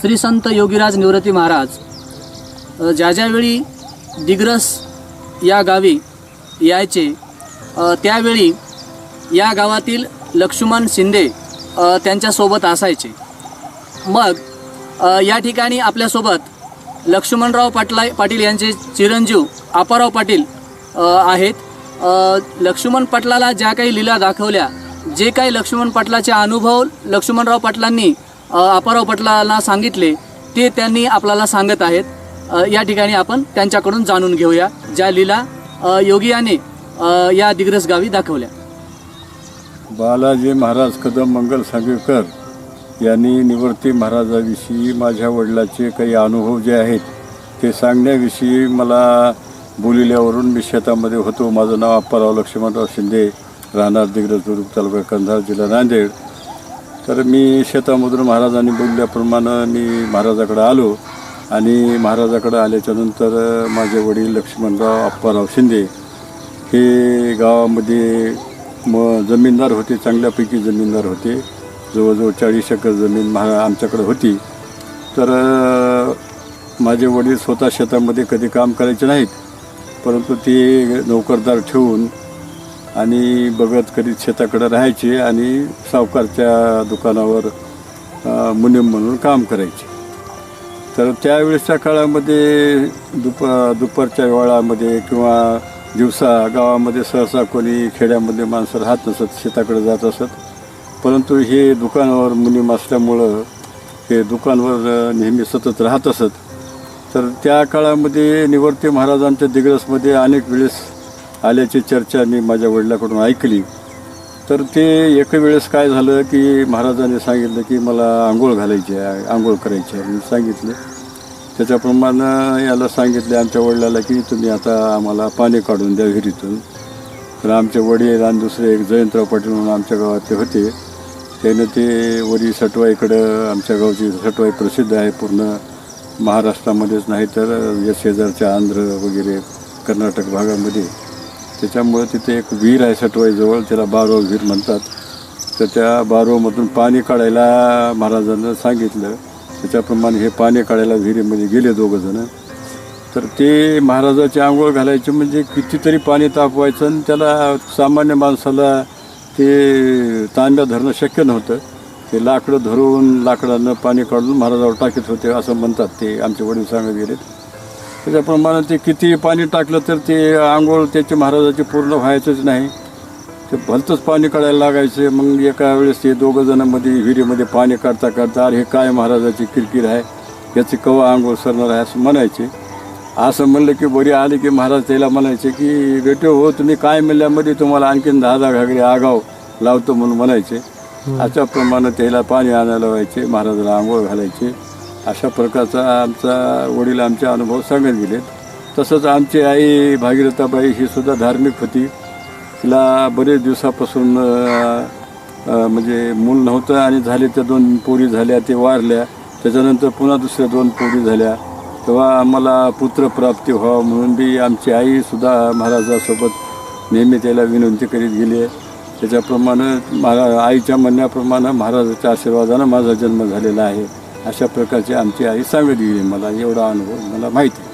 श्री संत योगीराज निवृत्ती महाराज ज्या ज्यावेळी दिग्रस या गावी यायचे त्यावेळी या गावातील लक्ष्मण शिंदे त्यांच्यासोबत असायचे. मग या ठिकाणी आपल्यासोबत लक्ष्मणराव पाटला पाटील यांचे चिरंजीव आपाराव पाटील आहेत. लक्ष्मण पाटलाला ज्या काही लीला दाखवल्या जे काही लक्ष्मण पाटलाचे अनुभव लक्ष्मणराव पाटलांनी आपाराव पाटलांना सांगितले ते त्यांनी आपल्याला सांगत आहेत. या ठिकाणी आपण त्यांच्याकडून जाणून घेऊया ज्या लीला योगी याने या दिग्रस गावी दाखवल्या. बालाजी महाराज कदम मंगल सांगवीकर यांनी निवृत्ती महाराजाविषयी माझ्या वडिलाचे काही अनुभव जे आहेत ते सांगण्याविषयी मला बोलिल्यावरून मी शेतामध्ये होतो. माझं नाव अप्पाराव लक्ष्मणराव शिंदे राहणार दिग्रज दुर्ग तालुका कंधार जिल्हा नांदेड. तर मी शेतामधून महाराजांनी बोलल्याप्रमाणे मी महाराजाकडे आलो आणि महाराजाकडे आल्याच्यानंतर माझे वडील लक्ष्मणराव अप्पाराव शिंदे हे गावामध्ये म जमीनदार होते चांगल्यापैकी जमीनदार होते. जवळजवळ चाळीस एकर जमीन महा आमच्याकडे होती. तर माझे वडील स्वतः शेतामध्ये कधी काम करायचे नाहीत. परंतु ते नोकरदार ठेवून आणि बघत करीत शेताकडे राहायचे आणि सावकारच्या दुकानावर मुनीम म्हणून काम करायचे. तर त्यावेळेसच्या काळामध्ये दुप दुपारच्या वेळामध्ये किंवा दिवसा गावामध्ये सहसा कोणी खेड्यामध्ये माणसं राहत नसत शेताकडे जात असत. परंतु हे दुकानावर मुनीम असल्यामुळं हे दुकानवर नेहमी सतत राहत असत. तर त्या काळामध्ये निवर्ती महाराजांच्या दिग्रसमध्ये अनेक वेळेस आल्याची चर्चा मी माझ्या वडिलाकडून ऐकली. तर ते एका वेळेस काय झालं की महाराजांनी सांगितलं की मला आंघोळ घालायची आहे आंघोळ करायची आहे मी सांगितलं. त्याच्याप्रमाणे याला सांगितले आमच्या वडिलाला की तुम्ही आता आम्हाला पाणी काढून द्या विहिरीतून. तर आमचे वडील आणि दुसरे एक जयंतराव पाटील म्हणून आमच्या गावातले होते. त्याने ते वरी सटवाईकडं आमच्या गावची सटवाई प्रसिद्ध आहे पूर्ण महाराष्ट्रामध्येच नाही तर या शेजारच्या आंध्र वगैरे कर्नाटक भागामध्ये. त्याच्यामुळे तिथे एक विहीर आहे सटवाईजवळ त्याला बारो विहीर म्हणतात. तर त्या बारोमधून पाणी काढायला महाराजांना सांगितलं. त्याच्याप्रमाणे हे पाणी काढायला विहिरीमध्ये गेले दोघंजणं. तर ते महाराजाची आंघोळ घालायची म्हणजे कितीतरी पाणी तापवायचं आणि त्याला सामान्य माणसाला ते तांब्या धरणं शक्य नव्हतं. ते लाकडं धरून लाकडानं पाणी काढून महाराजावर टाकीत होते असं म्हणतात ते आमचे वडील सांगत गेलेत. त्याच्याप्रमाणे ते किती पाणी टाकलं तर ते आंघोळ त्याचे महाराजाचे पूर्ण व्हायचंच नाही. ते भलतंच पाणी काढायला लागायचे. मग एका वेळेस ते दोघं जणांमध्ये विहिरीमध्ये पाणी काढता काढता अरे हे काय महाराजाची किरकिर आहे? याची कवा आंघोळ सरणार आहे? असं म्हणायचे. असं म्हणलं की बरी आले की महाराज त्याला म्हणायचे की बेटे हो तुम्ही काय म्हणल्यामध्ये तुम्हाला आणखीन दहा दहा घागरी आगाव लावतो म्हणून म्हणायचे. अशाप्रमाणे त्याला पाणी आणायला व्हायचे महाराजाला आंघोळ घालायचे. अशा प्रकारचा आमचा वडील आमचे अनुभव सांगत गेलेत. तसंच आमची आई भागीरथाबाई ही सुद्धा धार्मिक होती. तिला बरेच दिवसापासून म्हणजे मूल नव्हतं आणि झाले त्या दोन पोरी झाल्या ते वारल्या. त्याच्यानंतर पुन्हा दुसऱ्या दोन पोरी झाल्या. तेव्हा आम्हाला पुत्रप्राप्ती व्हावं म्हणून बी आमची आईसुद्धा महाराजासोबत नेहमी त्याला विनंती करीत गेली. आहे त्याच्याप्रमाणे महारा आईच्या म्हणण्याप्रमाणे महाराजाच्या आशीर्वादानं माझा जन्म झालेला आहे. अशा प्रकारची आमची आई सांगत गेली मला एवढा अनुभव मला माहीत आहे.